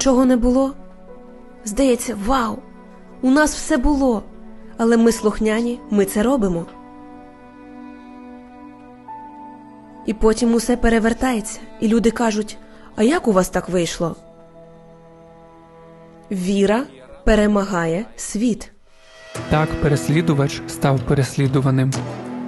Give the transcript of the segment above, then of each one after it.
Чого не було? Здається, вау! У нас все було, але ми слухняні, ми це робимо. І потім усе перевертається, і люди кажуть: а як у вас так вийшло? Віра перемагає світ. Так переслідувач став переслідуваним.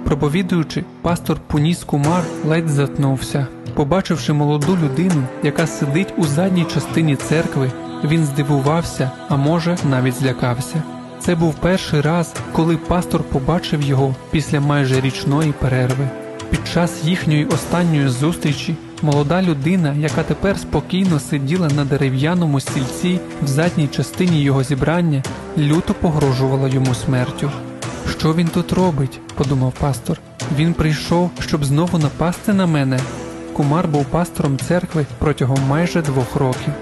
Проповідуючи, пастор Пуніс Кумар ледь затнувся. Побачивши молоду людину, яка сидить у задній частині церкви, він здивувався, а може навіть злякався. Це був перший раз, коли пастор побачив його після майже річної перерви. Під час їхньої останньої зустрічі молода людина, яка тепер спокійно сиділа на дерев'яному стільці в задній частині його зібрання, люто погрожувала йому смертю. Що він тут робить? подумав пастор. Він прийшов, щоб знову напасти на мене. Кумар був пастором церкви протягом майже двох років.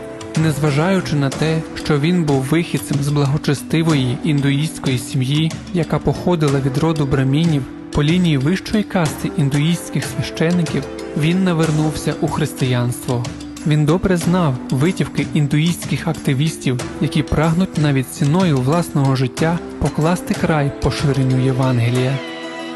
Незважаючи на те, що він був вихідцем з благочестивої індуїстської сім'ї, яка походила від роду брамінів, по лінії вищої касти індуїстських священиків, він навернувся у християнство. Він добре знав витівки індуїстських активістів, які прагнуть навіть ціною власного життя покласти край поширенню Євангелія.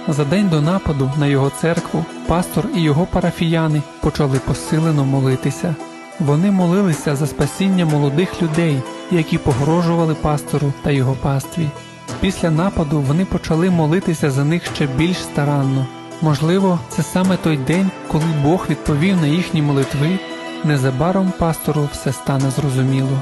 За день до нападу на його церкву пастор і його парафіяни почали посилено молитися. Вони молилися за спасіння молодих людей, які погрожували пастору та його пастві. Після нападу вони почали молитися за них ще більш старанно. Можливо, це саме той день, коли Бог відповів на їхні молитви. Незабаром пастору все стане зрозуміло.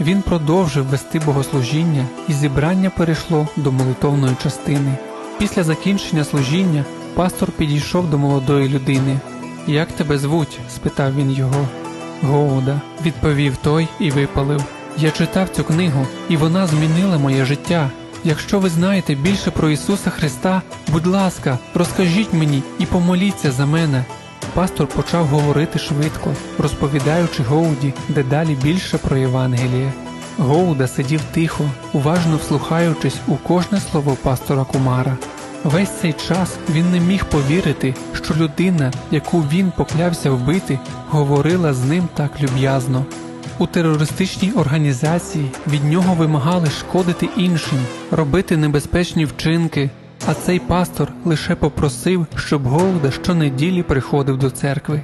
Він продовжив вести богослужіння, і зібрання перейшло до молитовної частини. Після закінчення служіння пастор підійшов до молодої людини. Як тебе звуть? спитав він його. Гоуда, відповів той і випалив. Я читав цю книгу, і вона змінила моє життя. Якщо ви знаєте більше про Ісуса Христа, будь ласка, розкажіть мені і помоліться за мене. Пастор почав говорити швидко, розповідаючи Гоуді дедалі більше про Євангеліє. Гоуда сидів тихо, уважно вслухаючись у кожне слово пастора Кумара. Весь цей час він не міг повірити, що людина, яку він поклявся вбити, говорила з ним так люб'язно. У терористичній організації від нього вимагали шкодити іншим, робити небезпечні вчинки, а цей пастор лише попросив, щоб Гоуда щонеділі приходив до церкви.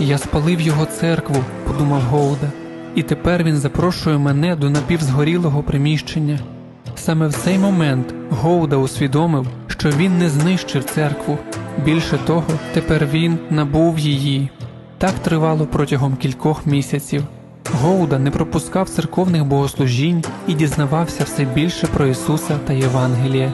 Я спалив його церкву, подумав Гоуда, і тепер він запрошує мене до напівзгорілого приміщення. Саме в цей момент Гоуда усвідомив, що він не знищив церкву. Більше того, тепер він набув її. Так тривало протягом кількох місяців. Гоуда не пропускав церковних богослужінь і дізнавався все більше про Ісуса та Євангеліє.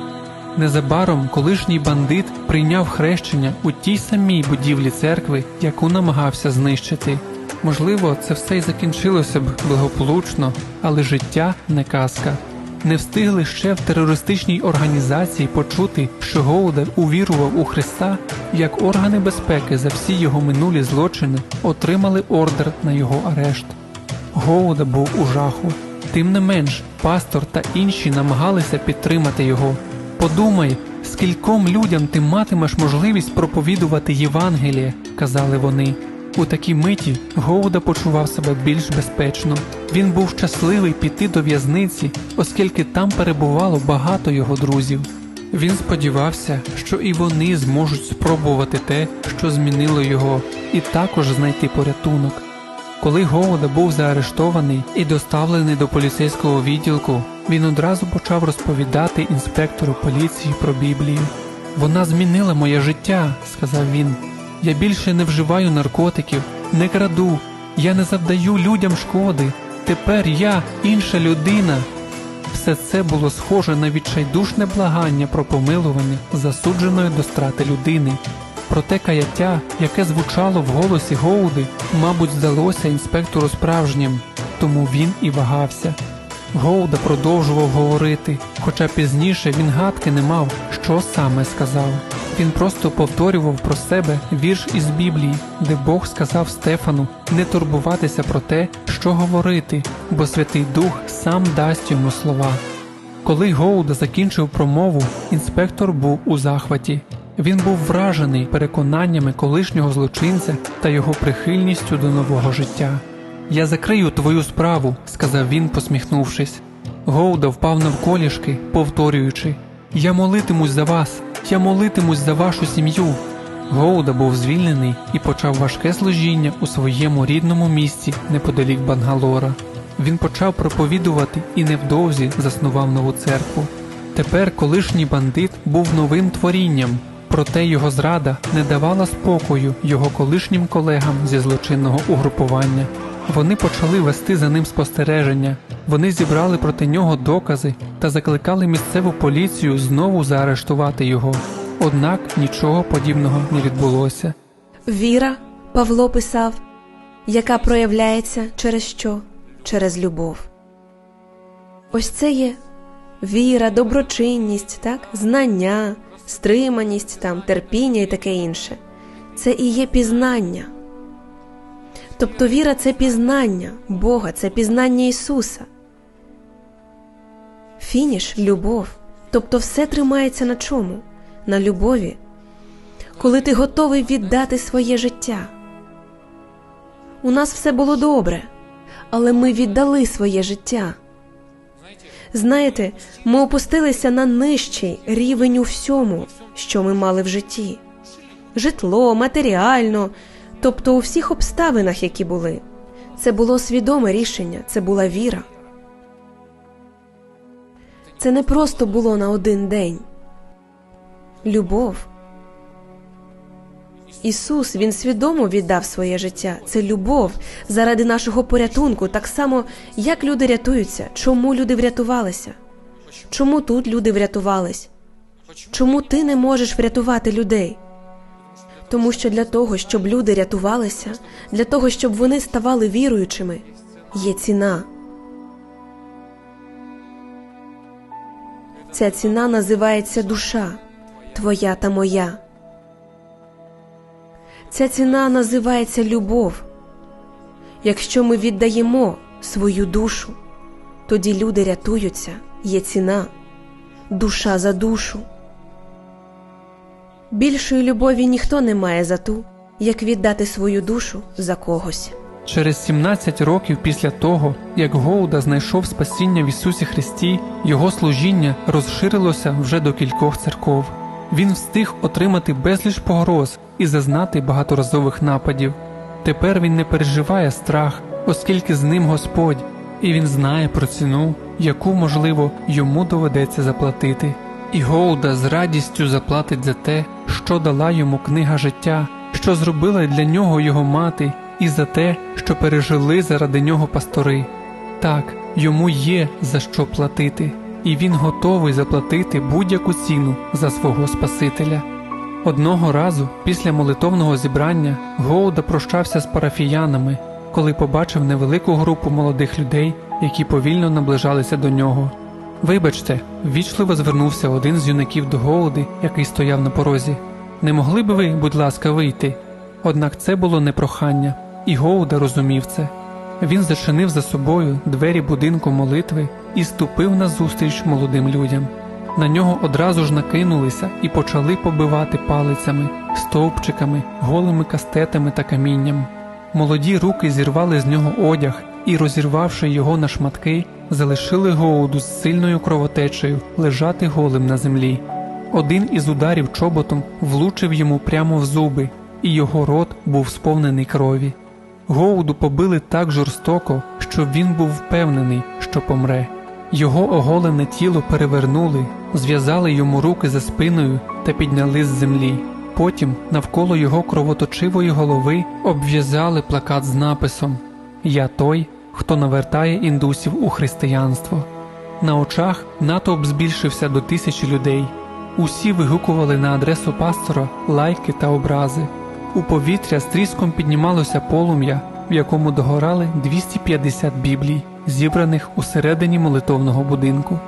Незабаром колишній бандит прийняв хрещення у тій самій будівлі церкви, яку намагався знищити. Можливо, це все й закінчилося б благополучно, але життя не казка. Не встигли ще в терористичній організації почути, що Гоуда увірував у Христа, як органи безпеки за всі його минулі злочини отримали ордер на його арешт. Гоуда був у жаху. Тим не менш, пастор та інші намагалися підтримати його. Подумай, скільком людям ти матимеш можливість проповідувати Євангеліє, казали вони. У такій миті Гоуда почував себе більш безпечно. Він був щасливий піти до в'язниці, оскільки там перебувало багато його друзів. Він сподівався, що і вони зможуть спробувати те, що змінило його, і також знайти порятунок. Коли Гоуда був заарештований і доставлений до поліцейського відділку, він одразу почав розповідати інспектору поліції про Біблію. Вона змінила моє життя, сказав він. Я більше не вживаю наркотиків, не краду, я не завдаю людям шкоди. Тепер я інша людина. Все це було схоже на відчайдушне благання про помилування засудженої до страти людини. Проте каяття, яке звучало в голосі Гоуди, мабуть, здалося інспектору справжнім, тому він і вагався. Гоуда продовжував говорити, хоча пізніше він гадки не мав, що саме сказав. Він просто повторював про себе вірш із Біблії, де Бог сказав Стефану не турбуватися про те, що говорити, бо Святий Дух сам дасть йому слова. Коли Гоуда закінчив промову, інспектор був у захваті. Він був вражений переконаннями колишнього злочинця та його прихильністю до нового життя. Я закрию твою справу, сказав він, посміхнувшись. Гоуда впав навколішки, повторюючи Я молитимусь за вас, я молитимусь за вашу сім'ю. Гоуда був звільнений і почав важке служіння у своєму рідному місті неподалік Бангалора. Він почав проповідувати і невдовзі заснував нову церкву. Тепер колишній бандит був новим творінням, проте його зрада не давала спокою його колишнім колегам зі злочинного угрупування. Вони почали вести за ним спостереження. Вони зібрали проти нього докази та закликали місцеву поліцію знову заарештувати його. Однак нічого подібного не відбулося. Віра, Павло писав, яка проявляється через що? Через любов. Ось це є віра, доброчинність, так? знання, стриманість, там, терпіння і таке інше. Це і є пізнання. Тобто віра це пізнання Бога, це пізнання Ісуса. Фініш любов. Тобто все тримається на чому? На любові. Коли ти готовий віддати своє життя. У нас все було добре, але ми віддали своє життя. Знаєте, ми опустилися на нижчий рівень у всьому, що ми мали в житті: житло, матеріально, тобто у всіх обставинах, які були. Це було свідоме рішення, це була віра. Це не просто було на один день. Любов. Ісус Він свідомо віддав своє життя. Це любов заради нашого порятунку, так само, як люди рятуються. Чому люди врятувалися? Чому тут люди врятувались? Чому ти не можеш врятувати людей? Тому що для того, щоб люди рятувалися, для того, щоб вони ставали віруючими, є ціна. Ця ціна називається душа, твоя та моя. Ця ціна називається любов. Якщо ми віддаємо свою душу, тоді люди рятуються, є ціна, душа за душу. Більшої любові ніхто не має за ту, як віддати свою душу за когось. Через 17 років після того, як Гоуда знайшов спасіння в Ісусі Христі, його служіння розширилося вже до кількох церков. Він встиг отримати безліч погроз і зазнати багаторазових нападів. Тепер він не переживає страх, оскільки з ним Господь, і він знає про ціну, яку, можливо, йому доведеться заплатити. І Гоуда з радістю заплатить за те, що дала йому книга життя, що зробила для нього його мати, і за те, що пережили заради нього пастори. Так, йому є за що платити, і він готовий заплатити будь-яку ціну за свого Спасителя. Одного разу, після молитовного зібрання, Гоуда прощався з парафіянами, коли побачив невелику групу молодих людей, які повільно наближалися до нього. Вибачте, ввічливо звернувся один з юнаків до Гоуди, який стояв на порозі. Не могли б ви, будь ласка, вийти? Однак це було не прохання, і Гоуда розумів це. Він зачинив за собою двері будинку молитви і ступив назустріч молодим людям. На нього одразу ж накинулися і почали побивати палицями, стовпчиками, голими кастетами та камінням. Молоді руки зірвали з нього одяг і, розірвавши його на шматки, залишили Гоуду з сильною кровотечею лежати голим на землі. Один із ударів чоботом влучив йому прямо в зуби, і його рот був сповнений крові. Гоуду побили так жорстоко, що він був впевнений, що помре. Його оголене тіло перевернули, зв'язали йому руки за спиною та підняли з землі. Потім навколо його кровоточивої голови обв'язали плакат з написом Я той, хто навертає індусів у християнство. На очах натовп збільшився до тисячі людей. Усі вигукували на адресу пастора лайки та образи. У повітря з тріском піднімалося полум'я, в якому догорали 250 біблій, зібраних усередині молитовного будинку.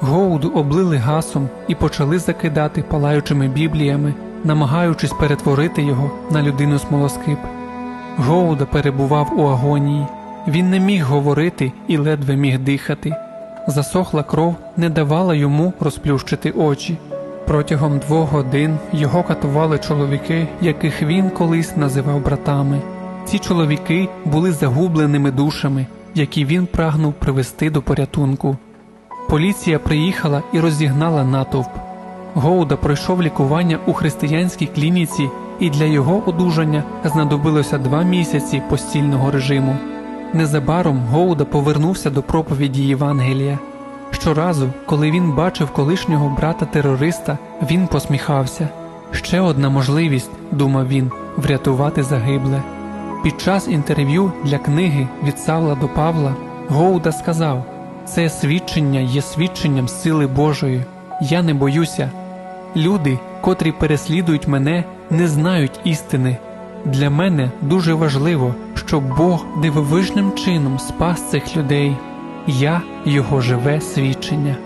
Гоуду облили гасом і почали закидати палаючими бібліями, намагаючись перетворити його на людину смолоскип. Гоуда перебував у агонії. Він не міг говорити і ледве міг дихати. Засохла кров не давала йому розплющити очі. Протягом двох годин його катували чоловіки, яких він колись називав братами. Ці чоловіки були загубленими душами, які він прагнув привести до порятунку. Поліція приїхала і розігнала натовп. Гоуда пройшов лікування у християнській клініці, і для його одужання знадобилося два місяці постільного режиму. Незабаром Гоуда повернувся до проповіді Євангелія. Щоразу, коли він бачив колишнього брата-терориста, він посміхався. Ще одна можливість, думав він, врятувати загибле. Під час інтерв'ю для книги від Савла до Павла Гоуда сказав: Це свідчення є свідченням сили Божої. Я не боюся. Люди, котрі переслідують мене, не знають істини. Для мене дуже важливо, щоб Бог дивовижним чином спас цих людей. Я його живе свідчення.